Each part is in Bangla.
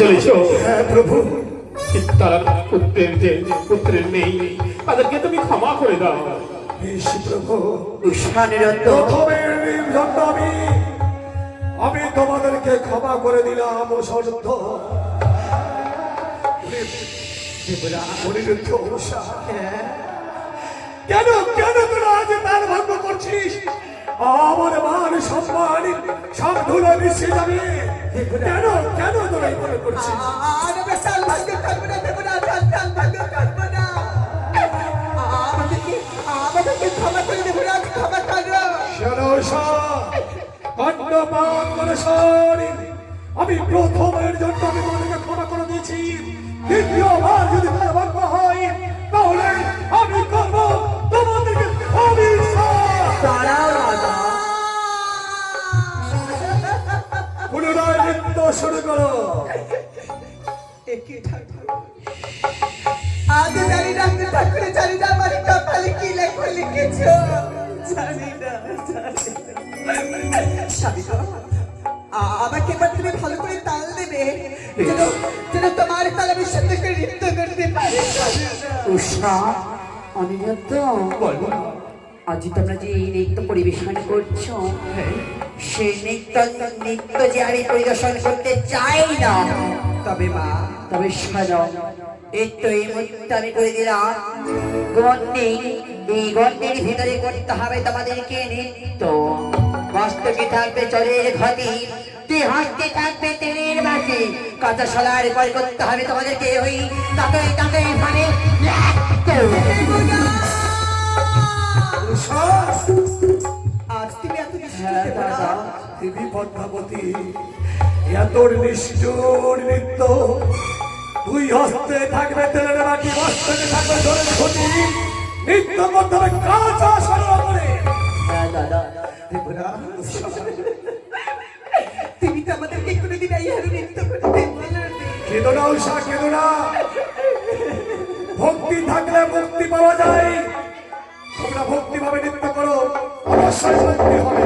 চলেছ। হ্যাঁ প্রভু। তারা পুত্রের যে পুত্রের নেই তাদেরকে তুমি ক্ষমা করে দাও। বেশ প্রভু প্রথমের জন্য আমি আমি তোমাদেরকে ক্ষমা করে দিলাম অসর্ধ অনিরুদ্ধ কেন কেন তোরা আজ তার ভঙ্গ করছিস? আমার মান সম্মান সব ধুলো মিশে যাবে কেন কেন তোরা এই করছিস? আর আমরা ভাগ্য করব না দেবো না চাল চাল ভাগ্য করব না আমাদেরকে আমাদেরকে ক্ষমা করে দেবো না ক্ষমা করো খণ্ডপাত করে সরি আমি প্রথমের জন্য আমি তোমাদেরকে ক্ষমা করে দিয়েছি। দ্বিতীয়বার যদি ভাগ্য যেন যেন তোমার তাল আমি সুন্দর নৃত্য করতে পারি উষা অনিরুদ্ধ আজ তোমরা যে এই নৃত্য পরিবেশন করছ সেই নৃত্য নৃত্য যে আমি পরিদর্শন করতে চাই না তবে মা তবে শোনো এই তো এই মুহূর্তে আমি করে দিলাম গন্ডি এই গন্ডির ভিতরে করতে হবে তোমাদেরকে নৃত্য বাস্তবে থাকবে জলের ঘটি তুই হাসতে থাকবে তেলের বাটি কাঁচা সলার পর করতে হবে তোমাদেরকে ওই তাকে তাকে মানে উষা, আজ তুমি এত কিছু দেবে না দাদা দেবী পদ্মাবতী। এত নিষ্ঠুর নৃত্য। দুই হস্তে থাকবে তেলের বাটি হস্তে থাকবে নৃত্য করতে হবে কাঁচা সরল করে দাদা। কেঁদো না উষা না। ভক্তি থাকলে মুক্তি পাওয়া যায়। তোমরা ভক্তি ভাবে নৃত্য করো অবশ্যই মুক্তি হবে।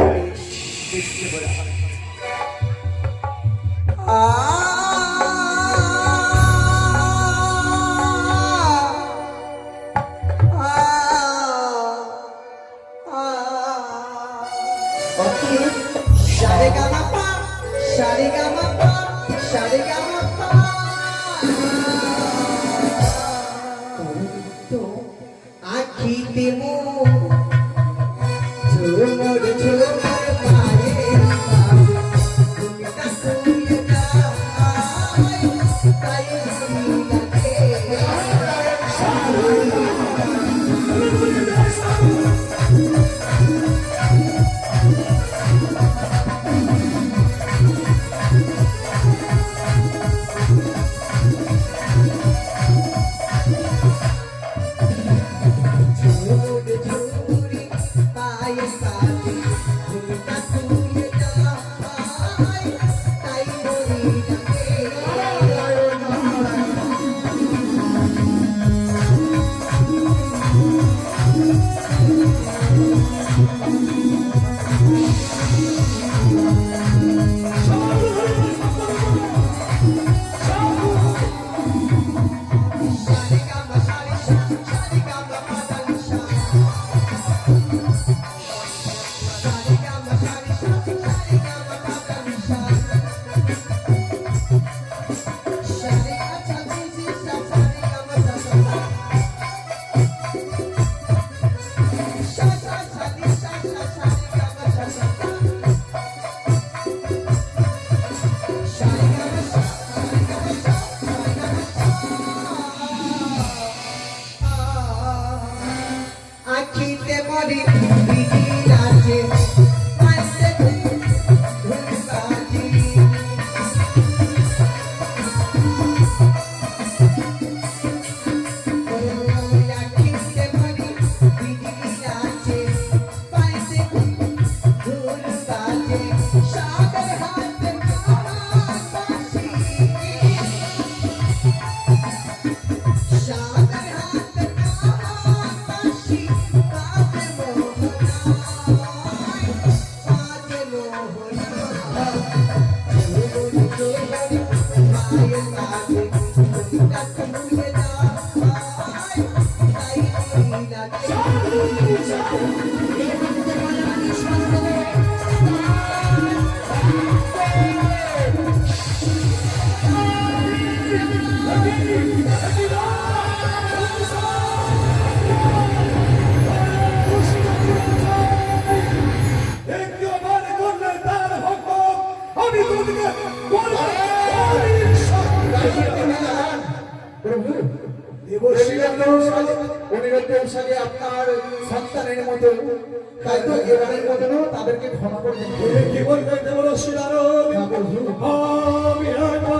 সাথে আপনার সন্তানের মতো। তাই তো এবারের মতো তাদেরকে ক্ষমা করে দিন কি বলবেন দেবরশ্রী নারদ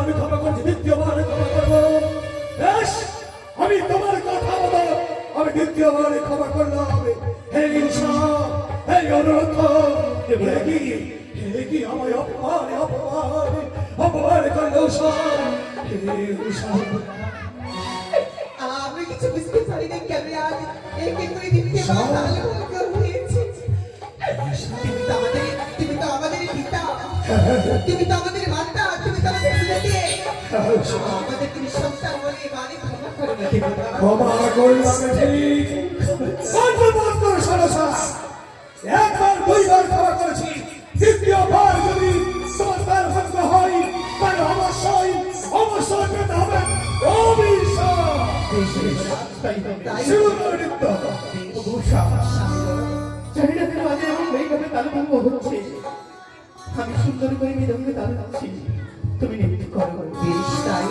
আমি ক্ষমা করছি দ্বিতীয়বার ক্ষমা করব। বেশ আমি তোমার কথা মতো আমি দ্বিতীয়বার ক্ষমা করলাম। হে ঈশা হে অনুরোধ হে কি হে কি আমায় অপমান অপমান অপমান করল সব? হে ঈশা আমি কিছু বুঝতে পারি না কেন আজ একে করে দিতে হয়েছে তুমি তো আমাদের তুমি তো আমাদের পিতা। তুমি তো আমাদের মাতা তুমি তো আমাদের ছেলে আমাদের তুমি সন্তান বলে মানে ক্ষমা করো না ক্ষমা করলাম ঠিক। একবার দুইবার শিবনৃত্য কেন আজ এমন এইভাবে তালভঙ্গ হচ্ছে আমি সুন্দর করে মৃদঙ্গে তাল গাচ্ছি তুমি নৃত্য করো বেশ তাই